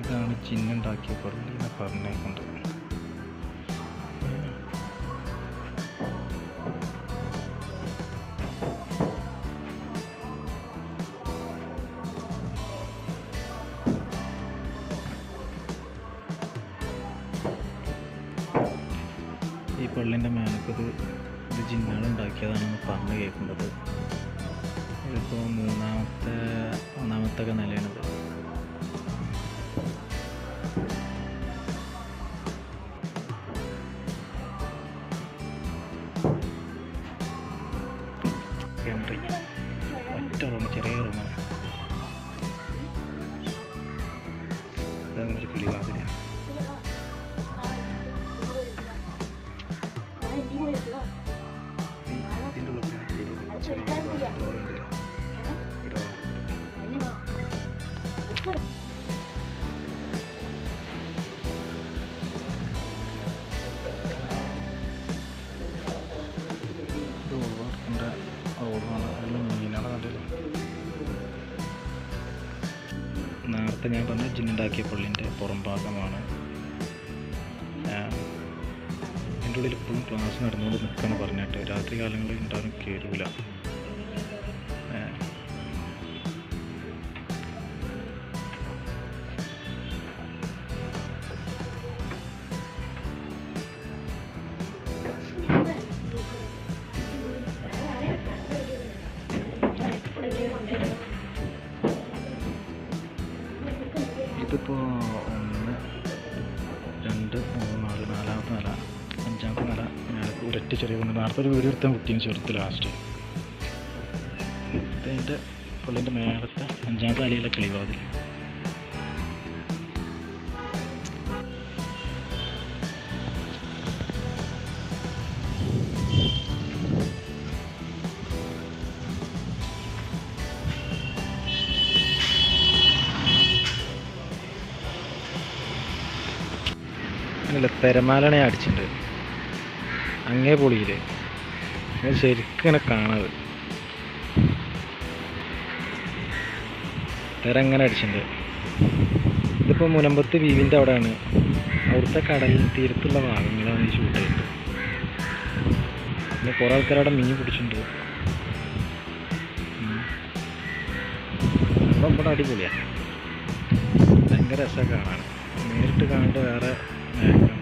ഇതാണ് ചിന്നുണ്ടാക്കിയ പള്ളി എന്ന് പറഞ്ഞേക്കൊണ്ട് ഈ പള്ളിന്റെ മേലക്കത് ഇത് ഉണ്ടാക്കിയതാണെന്ന് പറഞ്ഞു കേൾക്കുന്നത്. ഇതിപ്പോൾ മൂന്നാമത്തെ ഒന്നാമത്തെ നിലയാണിത് എൻട്രി ഒറ്റ റൂം ചെറിയ റൂമാണ് അതങ്ങനെ ഒരു കിളിവാതിലാണ് ഇതിന്റെ ഉള്ളിൽ നല്ല മീനാണ് നല്ലത് നേരത്തെ ഞാൻ പറഞ്ഞ ജിന്നുണ്ടാക്കിയ പുള്ളിന്റെ പുറം ഭാഗമാണ്. എന്റെ ഉള്ളിൽ ഇപ്പോഴും ക്ലാസ് നടന്നുകൊണ്ട് നിൽക്കുകയാണ് പറഞ്ഞിട്ട് രാത്രി കാലങ്ങളിൽ ഉണ്ടാകും കയറൂല ഇതിപ്പോൾ ഒന്ന് രണ്ട് മൂന്ന് നാല് നാലാമത്തെ നില അഞ്ചാമത്തെ നില മേലേക്ക് ഒരൊറ്റ ചെറിയ കൊണ്ട് നേരത്തെ ഒരു വീട് എടുത്താൽ കുട്ടീനെ ചെറുത്ത് ലാസ്റ്റ് ഇതിന്റെ പുള്ളിന്റെ മേലത്തെ അഞ്ചാമത്തെ നിലയിലെ കിളിവാതിൽ. അങ്ങനല്ല തിരമാലനെ അടിച്ചിട്ടുണ്ട്. അങ്ങേ പൊളിയിൽ. ശരിക്കും ഇങ്ങനെ കാണാത്. തിര അങ്ങനെ അടിച്ചിട്ടുണ്ട്. ഇതിപ്പോൾ മുനമ്പത്ത് വീവിന്റെ അവിടെയാണ്. അവിടുത്തെ കടൽ തീരത്തുള്ള ഭാഗങ്ങളാണ് ഈ ഷൂട്ട് ചെയ്തത്. പിന്നെ കുറേ ആൾക്കാർ അവിടെ മീൻ പിടിച്ചിട്ടുണ്ട്. അടിപൊളിയാണ് ഭയങ്കര രസമൊക്കെ കാണാൻ. നേരിട്ട് കാണേണ്ട വേറെ Thank you.